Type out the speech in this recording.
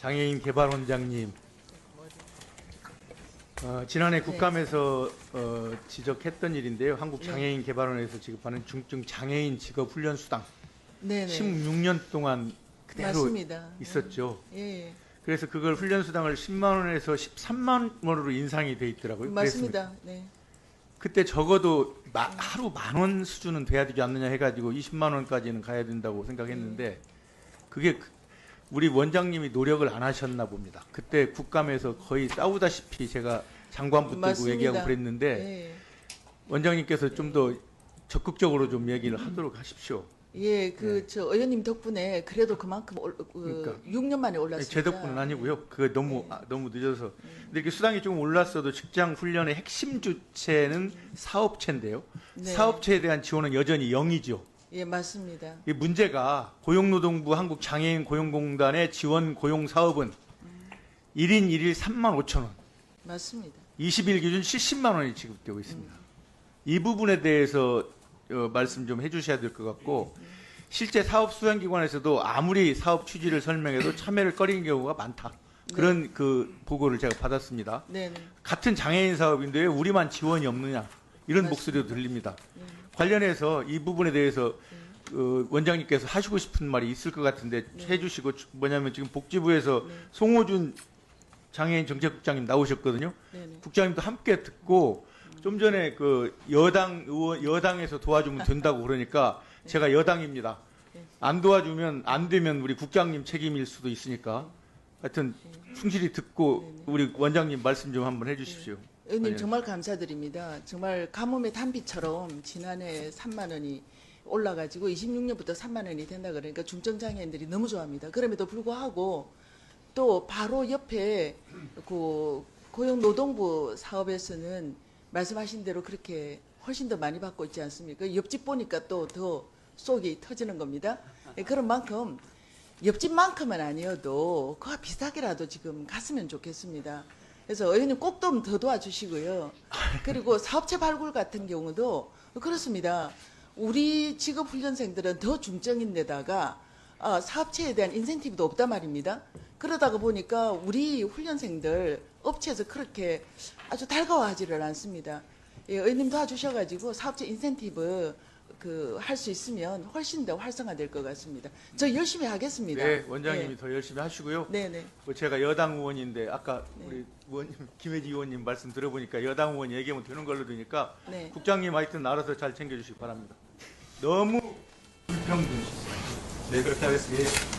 장애인 개발원장님, 어, 지난해 국감에서 어, 지적했던 일인데요. 한국 장애인 개발원에서 지급하는 중증 장애인 직업 훈련 수당 네네. 16년 동안 그대로 맞습니다. 있었죠. 예, 예. 그래서 그걸 훈련 수당을 10만 원에서 13만 원으로 인상이 돼 있더라고요. 맞습니다. 네. 그때 적어도 마- 하루 만 원 수준은 돼야 되지 않느냐 해가지고 20만 원까지는 가야 된다고 생각했는데 그게 그- 우리 원장님이 노력을 안 하셨나 봅니다. 그때 국감에서 거의 싸우다시피 제가 장관 붙들고. 얘기하고 그랬는데 예. 원장님께서 좀 더 적극적으로 좀 얘기를 하도록 하십시오. 예, 그저 의원님 덕분에 그래도 그만큼 올, 그 네. 그러니까. 6년 만에 올랐습니다. 제 덕분은 아니고요. 그게 너무 아, 너무 늦어서. 근데 이렇게 수당이 조금 올랐어도 직장 훈련의 핵심 주체는 사업체인데요. 네. 사업체에 대한 지원은 여전히 0이죠. 예, 맞습니다. 이 문제가 고용노동부 한국장애인 고용공단의 지원 고용 사업은 1인 1일 3만 5천 원, 맞습니다. 20일 기준 70만 원이 지급되고 있습니다. 이 부분에 대해서 어, 말씀 좀 해주셔야 될 것 같고 실제 사업 수행기관에서도 아무리 사업 취지를 설명해도 참여를 꺼리는 경우가 많다. 그런 그 보고를 제가 받았습니다. 네, 네. 같은 장애인 사업인데 왜 우리만 지원이 없느냐 이런 맞습니다. 목소리도 들립니다. 관련해서 이 부분에 대해서 어, 원장님께서 하시고 싶은 말이 있을 것 같은데 해주시고 주- 뭐냐면 지금 복지부에서 송호준 장애인 정책국장님 나오셨거든요. 네, 네. 국장님도 함께 듣고 좀 전에 그 여당 의원 여당에서 도와주면 된다고 그러니까 제가 여당입니다. 네. 안 도와주면 안 되면 우리 국장님 책임일 수도 있으니까 하여튼 충실히 듣고 우리 원장님 말씀 좀 한번 해주십시오. 의원님 아니요. 정말 감사드립니다. 정말 가뭄의 단비처럼 지난해 3만 원이 올라가지고 26년부터 3만 원이 된다 그러니까 중증 장애인들이 너무 좋아합니다. 그럼에도 불구하고 또 바로 옆에 그 고용노동부 사업에서는 말씀하신 대로 그렇게 훨씬 더 많이 받고 있지 않습니까? 옆집 보니까 또 더 속이 터지는 겁니다. 예, 그런 만큼 옆집만큼은 아니어도 그와 비슷하게라도 지금 갔으면 좋겠습니다. 그래서 의원님 꼭 좀 더 도와주시고요. 그리고 사업체 발굴 같은 경우도 그렇습니다. 우리 직업 훈련생들은 더 중증인 데다가 어, 사업체에 대한 인센티브도 없단 말입니다. 그러다가 보니까 우리 훈련생들 업체에서 그렇게 아주 달가워하지를 않습니다. 예, 의원님 도와주셔가지고 사업체 인센티브 그 할 수 있으면 훨씬 더 활성화될 것 같습니다. 저 열심히 하겠습니다. 네, 원장님이 더 열심히 하시고요. 네, 네. 뭐 제가 여당 의원인데 아까 네. 우리 의원님 김혜지 의원님 말씀 들어보니까 여당 의원 얘기하면 되는 걸로 되니까 네. 국장님 하여튼 알아서 잘 챙겨주시기 바랍니다. 너무 불평등심. 네 그렇게 하겠습니다.